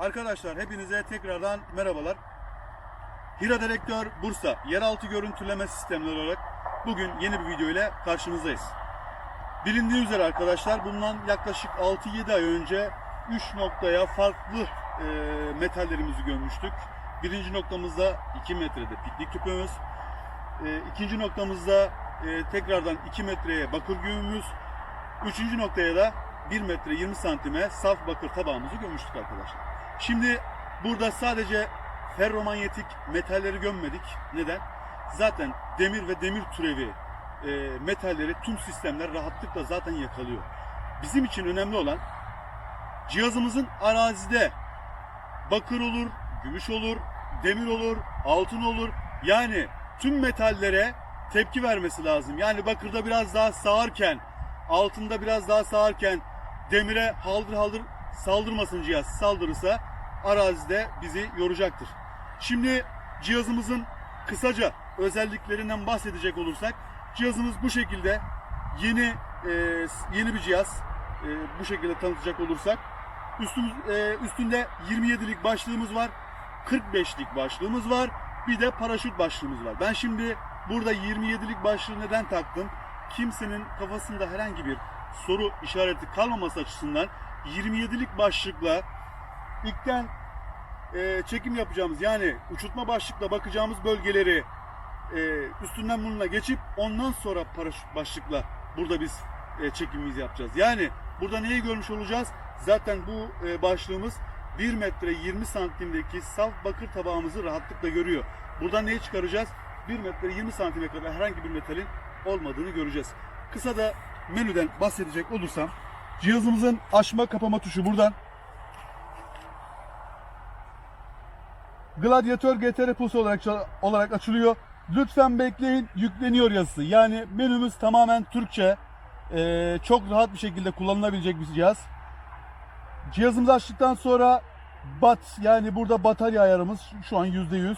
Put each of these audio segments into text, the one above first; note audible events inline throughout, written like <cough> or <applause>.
Arkadaşlar hepinize tekrardan merhabalar. Hira Direktör Bursa yeraltı görüntüleme sistemleri olarak bugün yeni bir video ile karşınızdayız. Bilindiği üzere arkadaşlar bundan yaklaşık 6-7 ay önce 3 noktaya farklı e, metallerimizi gömmüştük. Birinci noktamızda 2 metrede piknik tüpümüz. E, ikinci noktamızda e, tekrardan 2 metreye bakır güğümümüz. Üçüncü noktaya da 1 metre 20 santime saf bakır tabağımızı gömmüştük arkadaşlar. Şimdi burada sadece ferromanyetik metalleri gömmedik. Neden? Zaten demir ve demir türevi e, metalleri tüm sistemler rahatlıkla zaten yakalıyor. Bizim için önemli olan cihazımızın arazide bakır olur, gümüş olur, demir olur, altın olur. Yani tüm metallere tepki vermesi lazım. Yani bakırda biraz daha sağarken, altında biraz daha sağarken demire haldır haldır saldırmasın cihaz. Saldırırsa arazide bizi yoracaktır. Şimdi cihazımızın kısaca özelliklerinden bahsedecek olursak cihazımız bu şekilde yeni e, yeni bir cihaz e, bu şekilde tanıtacak olursak üstümüz, e, üstünde 27'lik başlığımız var 45'lik başlığımız var bir de paraşüt başlığımız var. Ben şimdi burada 27'lik başlığı neden taktım? Kimsenin kafasında herhangi bir soru işareti kalmaması açısından 27'lik başlıkla ilkten e, çekim yapacağımız yani uçurtma başlıkla bakacağımız bölgeleri e, üstünden bununla geçip ondan sonra paraşüt başlıkla burada biz e, çekimimizi yapacağız. Yani burada neyi görmüş olacağız? Zaten bu e, başlığımız 1 metre 20 santimdeki saf bakır tabağımızı rahatlıkla görüyor. Buradan neyi çıkaracağız? 1 metre 20 santime kadar herhangi bir metalin olmadığını göreceğiz. Kısa da menüden bahsedecek olursam cihazımızın açma kapama tuşu buradan. Gladiator GTR Plus olarak olarak açılıyor. Lütfen bekleyin yükleniyor yazısı. Yani menümüz tamamen Türkçe. Ee, çok rahat bir şekilde kullanılabilecek bir cihaz. Cihazımızı açtıktan sonra bat yani burada batarya ayarımız şu an %100.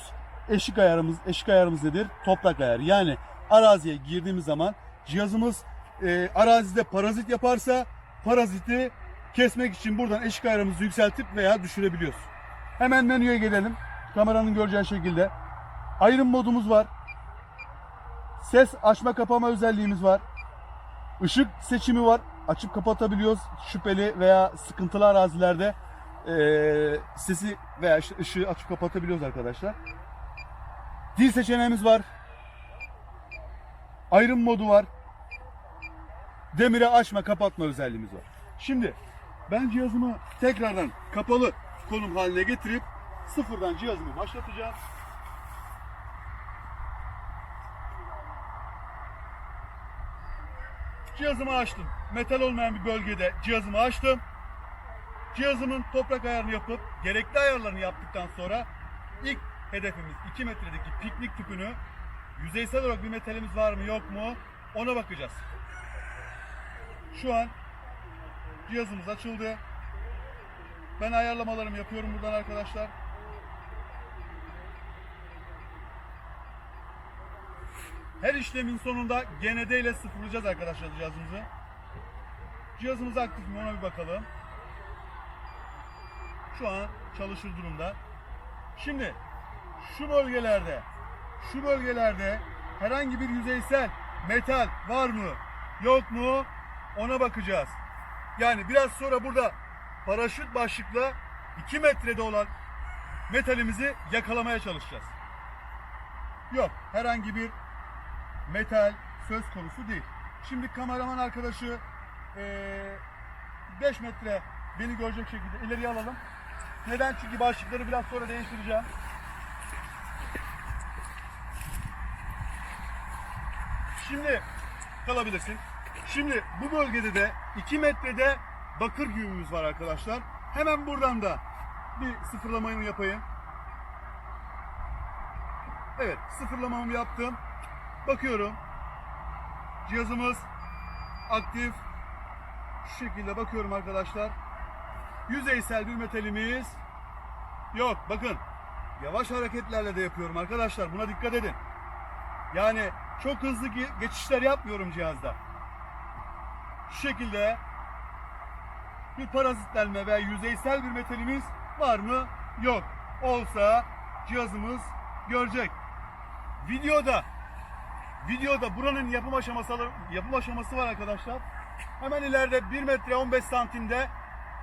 Eşik ayarımız, eşik ayarımız nedir? Toprak ayarı. Yani araziye girdiğimiz zaman cihazımız e, arazide parazit yaparsa paraziti kesmek için buradan eşik ayarımızı yükseltip veya düşürebiliyoruz. Hemen menüye gelelim. Kameranın göreceği şekilde. Ayrım modumuz var. Ses açma kapama özelliğimiz var. Işık seçimi var. Açıp kapatabiliyoruz. Şüpheli veya sıkıntılı arazilerde eee, sesi veya ışığı açıp kapatabiliyoruz arkadaşlar. Dil seçeneğimiz var. Ayrım modu var. Demire açma kapatma özelliğimiz var. Şimdi ben cihazımı tekrardan kapalı konum haline getirip sıfırdan cihazımı başlatacağım. Cihazımı açtım. Metal olmayan bir bölgede cihazımı açtım. Cihazımın toprak ayarını yapıp gerekli ayarlarını yaptıktan sonra ilk hedefimiz 2 metredeki piknik tüpünü yüzeysel olarak bir metalimiz var mı yok mu ona bakacağız. Şu an cihazımız açıldı. Ben ayarlamalarımı yapıyorum buradan arkadaşlar. Her işlemin sonunda GND ile sıfırlayacağız arkadaşlar cihazımızı. Cihazımız aktif mi ona bir bakalım. Şu an çalışır durumda. Şimdi şu bölgelerde şu bölgelerde herhangi bir yüzeysel metal var mı yok mu ona bakacağız. Yani biraz sonra burada paraşüt başlıkla 2 metrede olan metalimizi yakalamaya çalışacağız. Yok herhangi bir metal söz konusu değil. Şimdi kameraman arkadaşı 5 metre beni görecek şekilde ileriye alalım. Neden? Çünkü başlıkları biraz sonra değiştireceğim. Şimdi kalabilirsin. Şimdi bu bölgede de 2 metrede bakır güğümümüz var arkadaşlar. Hemen buradan da bir sıfırlamayı yapayım. Evet sıfırlamamı yaptım. Bakıyorum. Cihazımız aktif. Şu şekilde bakıyorum arkadaşlar. Yüzeysel bir metalimiz yok. Bakın yavaş hareketlerle de yapıyorum arkadaşlar. Buna dikkat edin. Yani çok hızlı ge- geçişler yapmıyorum cihazda. Şu şekilde bir parazitlenme veya yüzeysel bir metalimiz var mı? Yok. Olsa cihazımız görecek. Videoda videoda buranın yapım aşaması yapım aşaması var arkadaşlar. Hemen ileride 1 metre 15 santimde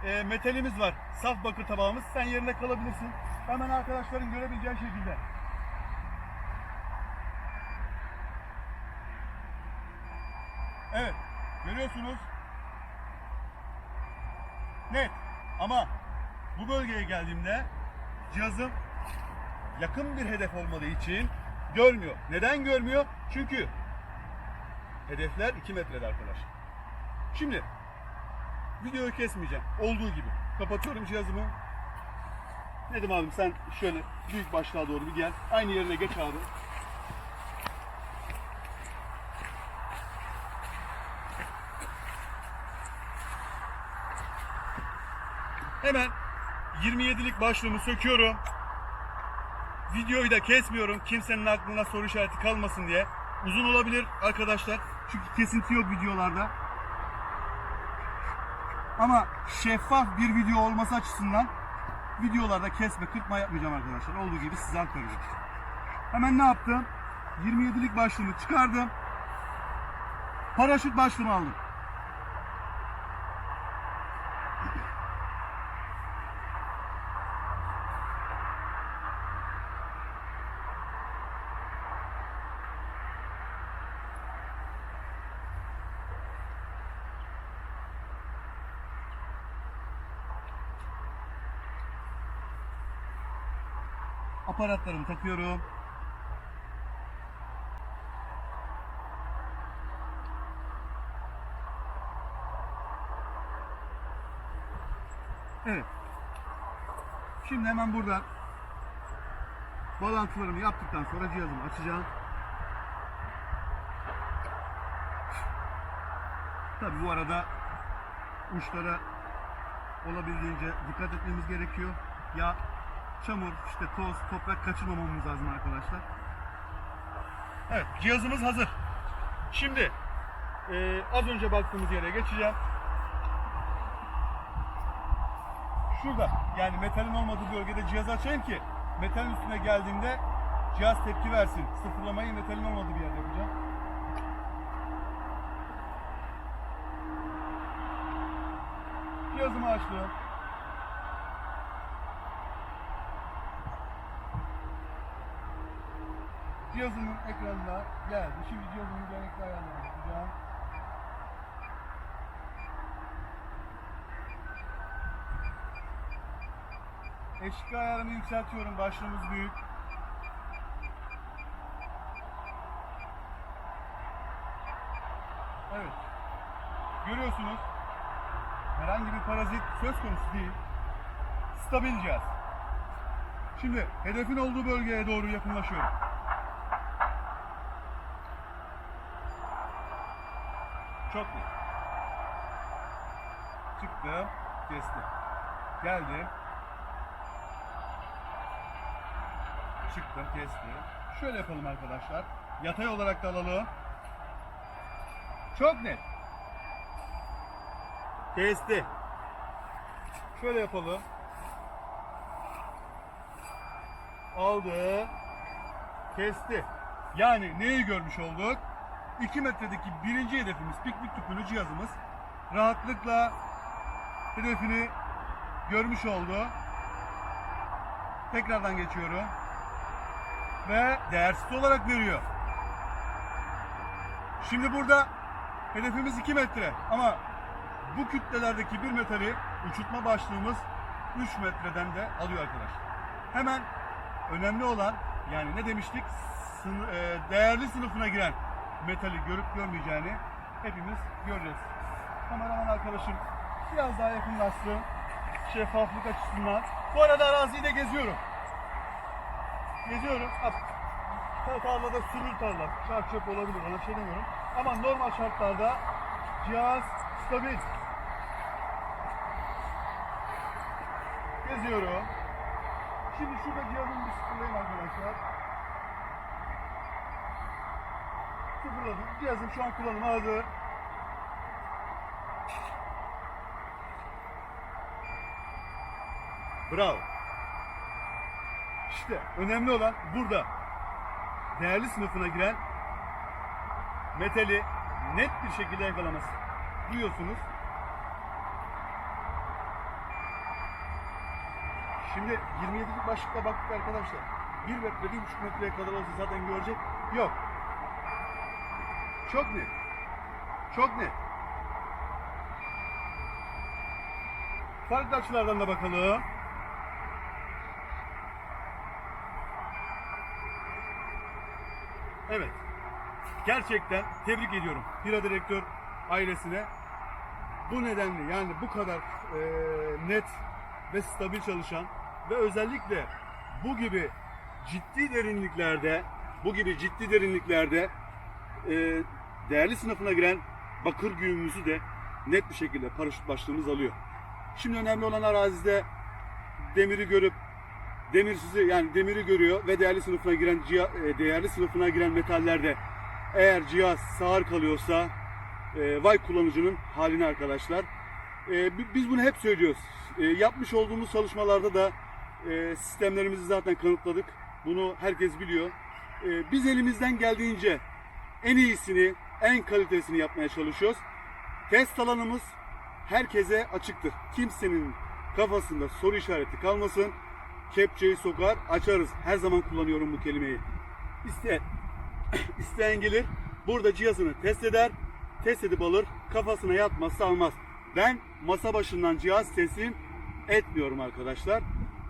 e, metalimiz var. Saf bakır tabağımız. Sen yerine kalabilirsin. Hemen arkadaşların görebileceği şekilde. Evet. Görüyorsunuz. Net. Ama bu bölgeye geldiğimde cihazım yakın bir hedef olmadığı için görmüyor. Neden görmüyor? Çünkü hedefler 2 metrede arkadaşlar. Şimdi videoyu kesmeyeceğim. Olduğu gibi. Kapatıyorum cihazımı. Nedim abim sen şöyle büyük başlığa doğru bir gel. Aynı yerine geç abi. Hemen 27'lik başlığımı söküyorum. Videoyu da kesmiyorum. Kimsenin aklına soru işareti kalmasın diye. Uzun olabilir arkadaşlar. Çünkü kesinti yok videolarda. Ama şeffaf bir video olması açısından videolarda kesme, kırpma yapmayacağım arkadaşlar. Olduğu gibi size aktaracağım. Hemen ne yaptım? 27'lik başlığımı çıkardım. Paraşüt başlığımı aldım. Aparatlarımı takıyorum. Evet. Şimdi hemen buradan bağlantılarımı yaptıktan sonra cihazımı açacağım. Tabi bu arada uçlara olabildiğince dikkat etmemiz gerekiyor. Ya çamur, işte toz, toprak kaçırmamamız lazım arkadaşlar. Evet, cihazımız hazır. Şimdi eee, az önce baktığımız yere geçeceğim. Şurada yani metalin olmadığı bölgede cihazı açayım ki metalin üstüne geldiğinde cihaz tepki versin. Sıfırlamayı metalin olmadığı bir yerde yapacağım. Cihazımı açtım. Cihazımın ekranına geldi. Şimdi cihazımın gerekli ayarlarını yapacağım. Eşik ayarını yükseltiyorum. Başlığımız büyük. Evet. Görüyorsunuz. Herhangi bir parazit söz konusu değil. Stabil cihaz. Şimdi hedefin olduğu bölgeye doğru yakınlaşıyorum. Çok iyi. Çıktım, kestim. Geldim. Çıktım, kestim. Şöyle yapalım arkadaşlar. Yatay olarak da alalım. Çok net. Kesti. Şöyle yapalım. Aldı. Kesti. Yani neyi görmüş olduk? 2 metredeki birinci hedefimiz piknik tüpünü cihazımız rahatlıkla hedefini görmüş oldu. Tekrardan geçiyorum. Ve değersiz olarak veriyor. Şimdi burada hedefimiz 2 metre ama bu kütlelerdeki bir metali uçurtma başlığımız 3 metreden de alıyor arkadaşlar. Hemen önemli olan yani ne demiştik? Sını- e, değerli sınıfına giren metali görüp görmeyeceğini hepimiz göreceğiz. Kameraman arkadaşım biraz daha yakınlaşsın. Şeffaflık açısından. Bu arada araziyi de geziyorum. Geziyorum. Ta- tarlada sürür tarla. Çarp çöp olabilir ona şey demiyorum. Ama normal şartlarda cihaz stabil. Geziyorum. Şimdi şurada cihazın bir sıfırlayayım arkadaşlar. Sıfırladım. Cihazım şu an kullanıma hazır. Bravo. İşte önemli olan burada değerli sınıfına giren metali net bir şekilde yakalaması. Duyuyorsunuz. Şimdi 27'lik başlıkta baktık arkadaşlar. 1 metre, 1,5 metreye kadar olsa zaten görecek. Yok. Çok net. Çok net. Farklı açılardan da bakalım. Evet. Gerçekten tebrik ediyorum Hira Direktör ailesine. Bu nedenle yani bu kadar e, net ve stabil çalışan ve özellikle bu gibi ciddi derinliklerde bu gibi ciddi derinliklerde e, değerli sınıfına giren bakır güğümümüzü de net bir şekilde paraşüt başlığımız alıyor. Şimdi önemli olan arazide demiri görüp demirsizi yani demiri görüyor ve değerli sınıfına giren e, değerli sınıfına giren metallerde eğer cihaz sağır kalıyorsa e, vay kullanıcının haline arkadaşlar. E, bi- biz bunu hep söylüyoruz. E, yapmış olduğumuz çalışmalarda da e, sistemlerimizi zaten kanıtladık. Bunu herkes biliyor. E, biz elimizden geldiğince en iyisini, en kalitesini yapmaya çalışıyoruz. Test alanımız herkese açıktır. Kimsenin kafasında soru işareti kalmasın. Kepçeyi sokar, açarız. Her zaman kullanıyorum bu kelimeyi. İste, <coughs> isteyen gelir, burada cihazını test eder, test edip alır, kafasına yatmazsa almaz. Ben masa başından cihaz teslim etmiyorum arkadaşlar.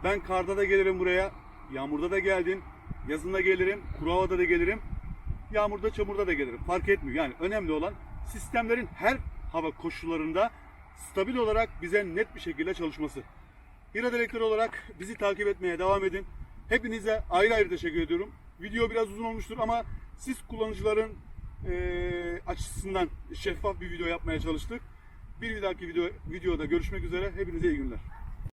Ben karda da gelirim buraya, yağmurda da geldim, yazında gelirim, kuru havada da gelirim, yağmurda çamurda da gelirim. Fark etmiyor. Yani önemli olan sistemlerin her hava koşullarında stabil olarak bize net bir şekilde çalışması. Hira Direktör olarak bizi takip etmeye devam edin. Hepinize ayrı ayrı teşekkür ediyorum. Video biraz uzun olmuştur ama siz kullanıcıların eee, açısından şeffaf bir video yapmaya çalıştık. Bir dahaki video, videoda görüşmek üzere. Hepinize iyi günler.